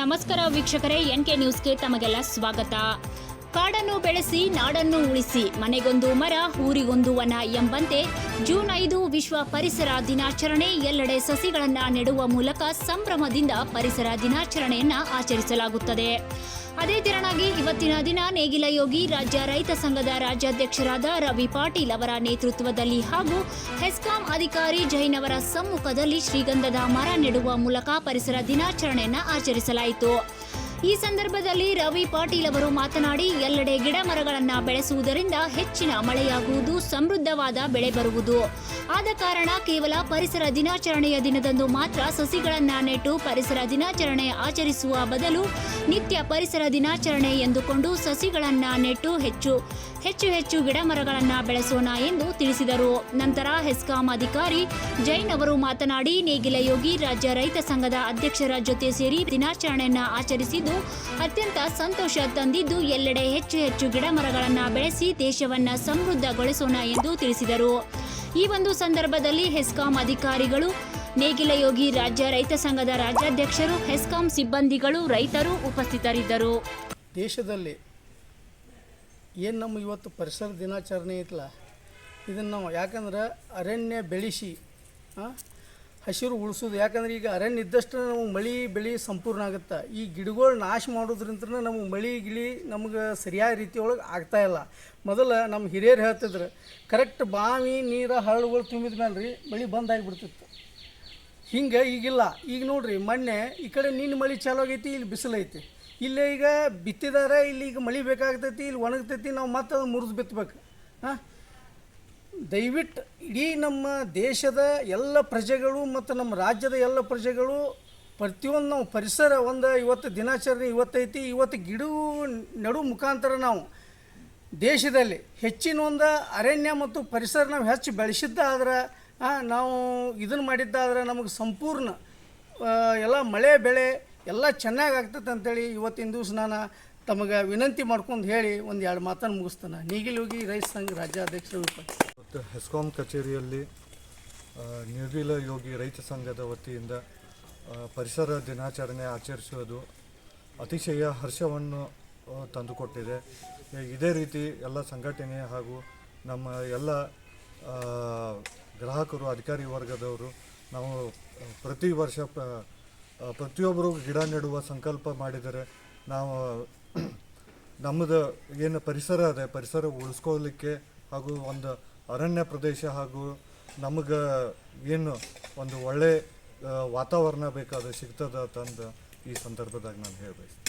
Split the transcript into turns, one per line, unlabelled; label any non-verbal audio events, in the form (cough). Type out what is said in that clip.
ನಮಸ್ಕಾರ ವೀಕ್ಷಕರೇ N K ನ್ಯೂಸ್ಗೆ ತಮಗೆಲ್ಲ ಸ್ವಾಗತ. ಕಾಡನ್ನು ಬೆಳೆಸಿ, ನಾಡನ್ನು ಉಳಿಸಿ, ಮನೆಗೊಂದು ಮರ, ಊರಿಗೊಂದು ವನ ಎಂಬಂತೆ ಜೂನ್ ಐದು ವಿಶ್ವ ಪರಿಸರ ದಿನಾಚರಣೆ ಎಲ್ಲೆಡೆ ಸಸಿಗಳನ್ನು ನೆಡುವ ಮೂಲಕ ಸಂಭ್ರಮದಿಂದ ಪರಿಸರ ದಿನಾಚರಣೆಯನ್ನು ಆಚರಿಸಲಾಗುತ್ತದೆ. ಅದೇ ತೆರನಾಗಿ ಇವತ್ತಿನ ದಿನ ನೇಗಿಲ ಯೋಗಿ ರಾಜ್ಯ ರೈತ ಸಂಘದ ರಾಜ್ಯಾಧ್ಯಕ್ಷರಾದ ರವಿ ಪಾಟೀಲ್ ಅವರ ನೇತೃತ್ವದಲ್ಲಿ ಹಾಗೂ ಹೆಸ್ಕಾಂ ಅಧಿಕಾರಿ ಜೈನ್ ಅವರ ಸಮ್ಮುಖದಲ್ಲಿ ಶ್ರೀಗಂಧದ ಮರ ನೆಡುವ ಮೂಲಕ ಪರಿಸರ ದಿನಾಚರಣೆಯನ್ನು ಆಚರಿಸಲಾಯಿತು. ಈ ಸಂದರ್ಭದಲ್ಲಿ ರವಿ ಪಾಟೀಲ್ ಅವರು ಮಾತನಾಡಿ, ಎಲ್ಲೆಡೆ ಗಿಡ ಮರಗಳನ್ನು ಬೆಳೆಸುವುದರಿಂದ ಹೆಚ್ಚಿನ ಮಳೆಯಾಗುವುದು, ಸಮೃದ್ಧವಾದ ಬೆಳೆ ಬರುವುದು. ಆದ ಕಾರಣ ಕೇವಲ ಪರಿಸರ ದಿನಾಚರಣೆಯ ದಿನದಂದು ಮಾತ್ರ ಸಸಿಗಳನ್ನ ನೆಟ್ಟು ಪರಿಸರ ದಿನಾಚರಣೆ ಆಚರಿಸುವ ಬದಲು ನಿತ್ಯ ಪರಿಸರ ದಿನಾಚರಣೆ ಎಂದುಕೊಂಡು ಸಸಿಗಳನ್ನ ನೆಟ್ಟು ಹೆಚ್ಚು ಹೆಚ್ಚು ಹೆಚ್ಚು ಗಿಡ ಮರಗಳನ್ನ ಬೆಳೆಸೋಣ ಎಂದು ತಿಳಿಸಿದರು. ನಂತರ ಹೆಸ್ಕಾಂ ಅಧಿಕಾರಿ ಜೈನ್ ಅವರು ಮಾತನಾಡಿ, ನೇಗಿಲ ಯೋಗಿ ರಾಜ್ಯ ರೈತ ಸಂಘದ ಅಧ್ಯಕ್ಷರ ಜೊತೆ ಸೇರಿ ದಿನಾಚರಣೆಯನ್ನ ಆಚರಿಸಿದ್ದು, ಅತ್ಯಂತ ಸಂತೋಷ ತಂದಿದ್ದು ಎಲ್ಲೆಡೆ ಹೆಚ್ಚು ಹೆಚ್ಚು ಗಿಡ ಮರಗಳನ್ನ ಬೆಳೆಸಿ ದೇಶವನ್ನ ಸಮೃದ್ಧಗೊಳಿಸೋಣ ಎಂದು ತಿಳಿಸಿದರು. ಈ ಒಂದು ಸಂದರ್ಭದಲ್ಲಿ ಹೆಸ್ಕಾಂ ಅಧಿಕಾರಿಗಳು, ನೇಗಿಲ ಯೋಗಿ ರಾಜ್ಯ ರೈತ ಸಂಘದ ರಾಜ್ಯಾಧ್ಯಕ್ಷರು, ಹೆಸ್ಕಾಂ ಸಿಬ್ಬಂದಿಗಳು, ರೈತರು ಉಪಸ್ಥಿತರಿದ್ದರು.
ದೇಶದಲ್ಲಿ ಏನು ನಮ್ಮ ಇವತ್ತು ಪರಿಸರ ದಿನಾಚರಣೆ ಐತಲ್ಲ? ಇದನ್ನು ಯಾಕಂದ್ರೆ ಅರಣ್ಯ ಬೆಳೆಸಿ ಹಸಿರು ಉಳಿಸೋದು. ಯಾಕಂದ್ರೆ ಈಗ ಅರಣ್ಯ ಇದ್ದಷ್ಟು ನಮಗೆ ಮಳೆ, ಬೆಳೆ ಸಂಪೂರ್ಣ ಆಗುತ್ತೆ? ಈ ಗಿಡಗಳು ನಾಶ ಮಾಡೋದ್ರಿಂದ ನಮಗೆ ಮಳೆ, ಗಿಳಿ ನಮ್ಗೆ ಸರಿಯಾದ ರೀತಿಯೊಳಗೆ ಇಲ್ಲ. ಮೊದಲು ನಮ್ಮ ಹಿರಿಯರು ಹೇಳ್ತಿದ್ರು, ಕರೆಕ್ಟ್ ಬಾವಿ, ನೀರು, ಹರಳುಗಳು ತುಂಬಿದ ಮೇಲೆ ರೀ ಮಳೆ ಬಂದಾಗಿಬಿಡ್ತಿತ್ತು ಹಿಂಗೆ ಈಗಿಲ್ಲ. ಈಗ ನೋಡ್ರಿ, ಮೊನ್ನೆ ಈ ಕಡೆ ನಿನ್ನ ಮಳೆ ಚಾಲು ಆಗೈತಿ, ಇಲ್ಲಿ ಬಿಸಿಲೈತಿ ಇಲ್ಲೇ ಈಗ ಬಿತ್ತಿದಾರೆ, ಇಲ್ಲಿ ಈಗ ಮಳೆ ಬೇಕಾಗ್ತೈತಿ, ಇಲ್ಲಿ ಒಣಗ್ತೈತಿ, ನಾವು ಮತ್ತೆ ಮುರಿದು ಬಿತ್ತಬೇಕು ಹಾಂ? ದಯವಿಟ್ಟು ಇಡೀ ನಮ್ಮ ದೇಶದ ಎಲ್ಲ ಪ್ರಜೆಗಳು ಮತ್ತು ನಮ್ಮ ರಾಜ್ಯದ ಎಲ್ಲ ಪ್ರಜೆಗಳು ಪ್ರತಿಯೊಂದು ನಾವು ಪರಿಸರ ಒಂದು ಇವತ್ತು ದಿನಾಚರಣೆ ಇವತ್ತೈತಿ, ಇವತ್ತು ಗಿಡ ನಡು ಮುಖಾಂತರ ನಾವು ದೇಶದಲ್ಲಿ ಹೆಚ್ಚಿನ ಒಂದು ಅರಣ್ಯ ಮತ್ತು ಪರಿಸರ ನಾವು ಹೆಚ್ಚು ಬೆಳೆಸಿದ್ದಾದ್ರೆ ನಾವು ಇದನ್ನು ಮಾಡಿದ್ದಾದ್ರೆ ನಮಗೆ ಸಂಪೂರ್ಣ ಎಲ್ಲ ಮಳೆ ಬೆಳೆ ಎಲ್ಲ ಚೆನ್ನಾಗಿ ಆಗ್ತದೆ ಅಂತೇಳಿ ಇವತ್ತಿನ ದಿವಸ ನಾನು ತಮಗೆ ವಿನಂತಿ ಮಾಡ್ಕೊಂಡು ಹೇಳಿ ಒಂದು ಎರಡು ಮಾತನ್ನು ಮುಗಿಸ್ತಾನೆ. ನೀಗಿಲ್ ಹೋಗಿ ರೈತ ಸಂಘ ರಾಜ್ಯಾಧ್ಯಕ್ಷರು
ಮತ್ತು ಹೆಸ್ಕಾಂ ಕಚೇರಿಯಲ್ಲಿ ನಿರ್ವಿಲ ಯೋಗಿ ರೈತ ಸಂಘದ ವತಿಯಿಂದ ಪರಿಸರ ದಿನಾಚರಣೆ ಆಚರಿಸುವುದು ಅತಿಶಯ ಹರ್ಷವನ್ನು ತಂದುಕೊಟ್ಟಿದೆ. ಇದೇ ರೀತಿ ಎಲ್ಲ ಸಂಘಟನೆ ಹಾಗೂ ನಮ್ಮ ಎಲ್ಲ ಗ್ರಾಹಕರು, ಅಧಿಕಾರಿ ವರ್ಗದವರು ನಾವು ಪ್ರತಿ ವರ್ಷ ಪ್ರತಿಯೊಬ್ಬರು ಗಿಡ ನೆಡುವ ಸಂಕಲ್ಪ ಮಾಡಿದರೆ ನಾವು, (clears throat) ನಮ್ಮದು ಏನು ಪರಿಸರ ಅದೇ, ಪರಿಸರ ಉಳಿಸ್ಕೊಳ್ಳಿಕ್ಕೆ ಹಾಗೂ ಒಂದು ಅರಣ್ಯ ಪ್ರದೇಶ ಹಾಗೂ ನಮಗೆ ಏನು ಒಂದು ಒಳ್ಳೆ ವಾತಾವರಣ ಬೇಕಾದ ಸಿಗ್ತದ ಅಂತಂದು ಈ ಸಂದರ್ಭದಾಗ ನಾನು ಹೇಳಬೇಕು